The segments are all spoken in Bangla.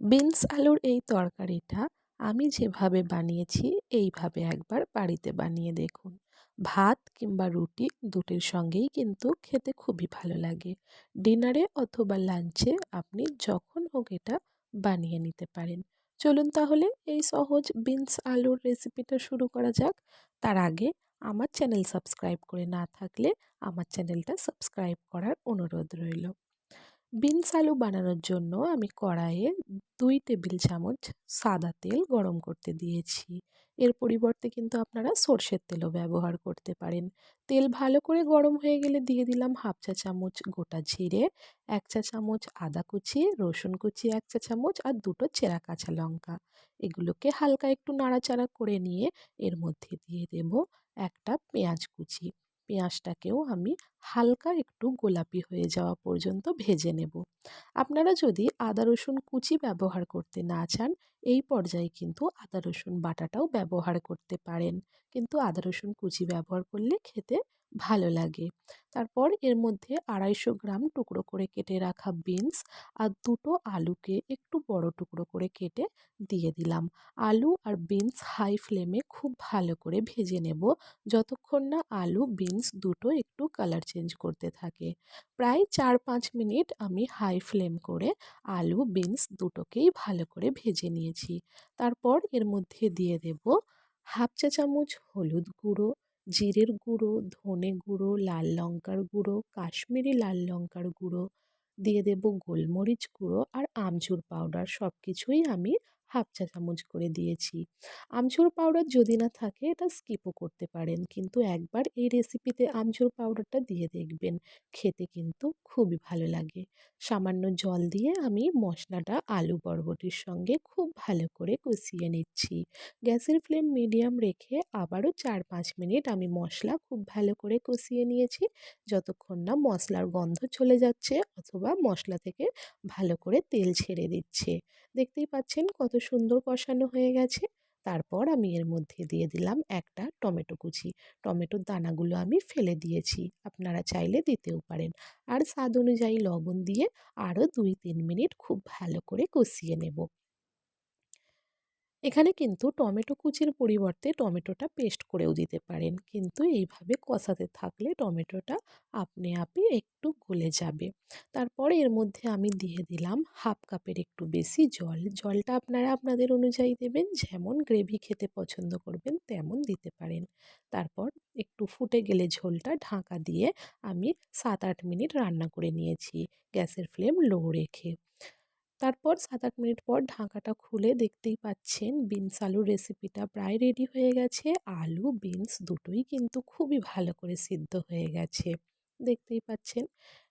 বিনস আলুর এই তরকারিটা আমি যেভাবে বানিয়েছি, এইভাবে একবার বাড়িতে বানিয়ে দেখুন। ভাত কিংবা রুটি দুটির সঙ্গেই কিন্তু খেতে খুবই ভালো লাগে। ডিনারে অথবা লাঞ্চে আপনি যখন হোক এটা বানিয়ে নিতে পারেন। চলুন তাহলে এই সহজ বিনস আলুর রেসিপিটা শুরু করা যাক। তার আগে আমার চ্যানেল সাবস্ক্রাইব করে না থাকলে আমার চ্যানেলটা সাবস্ক্রাইব করার অনুরোধ রইল। বিনস আলু বানানোর জন্য আমি কড়াইয়ে দুই টেবিল চামচ সাদা তেল গরম করতে দিয়েছি। এর পরিবর্তে কিন্তু আপনারা সর্ষের তেলও ব্যবহার করতে পারেন। তেল ভালো করে গরম হয়ে গেলে দিয়ে দিলাম হাফ চা চামচ গোটা জিরে, এক চা চামচ আদা কুচি, রসুন কুচি, এক চা চামচ আর দুটো চেরা কাঁচা লঙ্কা। এগুলোকে হালকা একটু নাড়াচাড়া করে নিয়ে এর মধ্যে দিয়ে দেব একটা পেঁয়াজ কুচি। পেঁয়াজটাকেও আমি হালকা একটু গোলাপি হয়ে যাওয়া পর্যন্ত ভেজে নেব। আপনারা যদি আদা, রসুন কুচি ব্যবহার করতে না চান, এই পর্যায়ে কিন্তু আদা, রসুন বাটাটাও ব্যবহার করতে পারেন। কিন্তু আদা, রসুন কুচি ব্যবহার করলে খেতে ভালো লাগে। তারপর এর মধ্যে আড়াইশো গ্রাম টুকরো করে কেটে রাখা বিনস আর দুটো আলুকে একটু বড় টুকরো করে কেটে দিয়ে দিলাম। আলু আর বিনস হাই ফ্লেমে খুব ভালো করে ভেজে নেব। যতক্ষণ না আলু, বিনস দুটো একটু কালার চেঞ্জ করতে থাকে। প্রায় চার পাঁচ মিনিট আমি হাই ফ্লেম করে আলু, বিনস দুটোকেই ভালো করে ভেজে নিয়েছি। তারপর এর মধ্যে দিয়ে দেব হাফ চা চামচ হলুদ গুঁড়ো জিরের গুঁড়ো, ধনে গুঁড়ো, লাল লঙ্কার গুঁড়ো, কাশ্মীরি লাল লঙ্কার গুঁড়ো দিয়ে দেব গোলমরিচ গুঁড়ো আর আমচুর পাউডার সব কিছুই আমি হাফ চা চামচ করে দিয়েছি। আমচুর পাউডার যদি না থাকে, এটা স্কিপও করতে পারেন। কিন্তু একবার এই রেসিপিতে আমচুর পাউডারটা দিয়ে দেখবেন। খেতে কিন্তু খুবই ভালো লাগে। সামান্য জল দিয়ে আমি মশলাটা আলু বরবটির সঙ্গে খুব ভালো করে কষিয়ে নিচ্ছি। গ্যাসের ফ্লেম মিডিয়াম রেখে আবারও চার পাঁচ মিনিট আমি মশলা খুব ভালো করে কষিয়ে নিয়েছি। যতক্ষণ না মশলার গন্ধ চলে যাচ্ছে অথবা মশলা থেকে ভালো করে তেল ছেড়ে দিচ্ছে। দেখতেই পাচ্ছেন কত সুন্দর কষানো হয়ে গেছে। তারপর আমি এর মধ্যে দিয়ে দিলাম একটা টমেটো কুচি। টমেটোর দানাগুলো আমি ফেলে দিয়েছি। আপনারা চাইলে দিতেও পারেন। আর স্বাদ অনুযায়ী লবণ দিয়ে আরও দুই তিন মিনিট খুব ভালো করে কষিয়ে নেব। এখানে কিন্তু টমেটো কুচির পরিবর্তে টমেটোটা পেস্ট করেও দিতে পারেন। কিন্তু এইভাবে কষাতে থাকলে টমেটোটা আপনি আপনি একটু গলে যাবে। তারপর এর মধ্যে আমি দিয়ে দিলাম হাফ কাপের একটু বেশি জল। জলটা আপনারা আপনাদের অনুযায়ী দেবেন, যেমন গ্রেভি খেতে পছন্দ করবেন তেমন দিতে পারেন। তারপর একটু ফুটে গেলে ঝোলটা ঢাকা দিয়ে আমি সাত আট মিনিট রান্না করে নিয়েছি, গ্যাসের ফ্লেম লো রেখে। তারপর সাত আট মিনিট পর ঢাকাটা খুলে দেখতেই পাচ্ছেন বিনস আলুর রেসিপিটা প্রায় রেডি হয়ে গেছে। আলু, বিনস দুটোই কিন্তু খুবই ভালো করে সিদ্ধ হয়ে গেছে। দেখতেই পাচ্ছেন,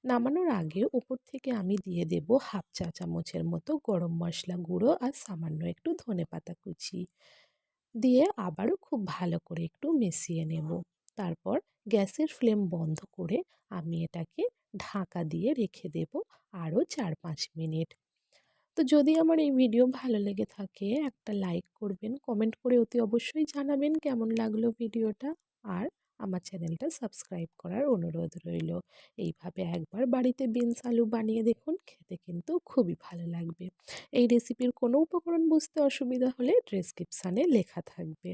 নামানোর আগে উপর থেকে আমি দিয়ে দেব হাফ চা চামচের মতো গরম মশলা গুঁড়ো আর সামান্য একটু ধনে পাতা কুচি। দিয়ে আবারও খুব ভালো করে একটু মিশিয়ে নেব। তারপর গ্যাসের ফ্লেম বন্ধ করে আমি এটাকে ঢাকা দিয়ে রেখে দেব আরও চার পাঁচ মিনিট। তো যদি আমার এই ভিডিও ভালো লেগে থাকে, একটা লাইক করবেন, কমেন্ট করে অতি অবশ্যই জানাবেন কেমন লাগল ভিডিওটা। আর আমার চ্যানেলটা সাবস্ক্রাইব করার অনুরোধ রইল। এইভাবে একবার বাড়িতে বিনস আলু বানিয়ে দেখুন, খেতে কিন্তু খুবই ভালো লাগবে। এই রেসিপির কোনো উপকরণ বুঝতে অসুবিধা হলে ডেসক্রিপশানে লেখা থাকবে।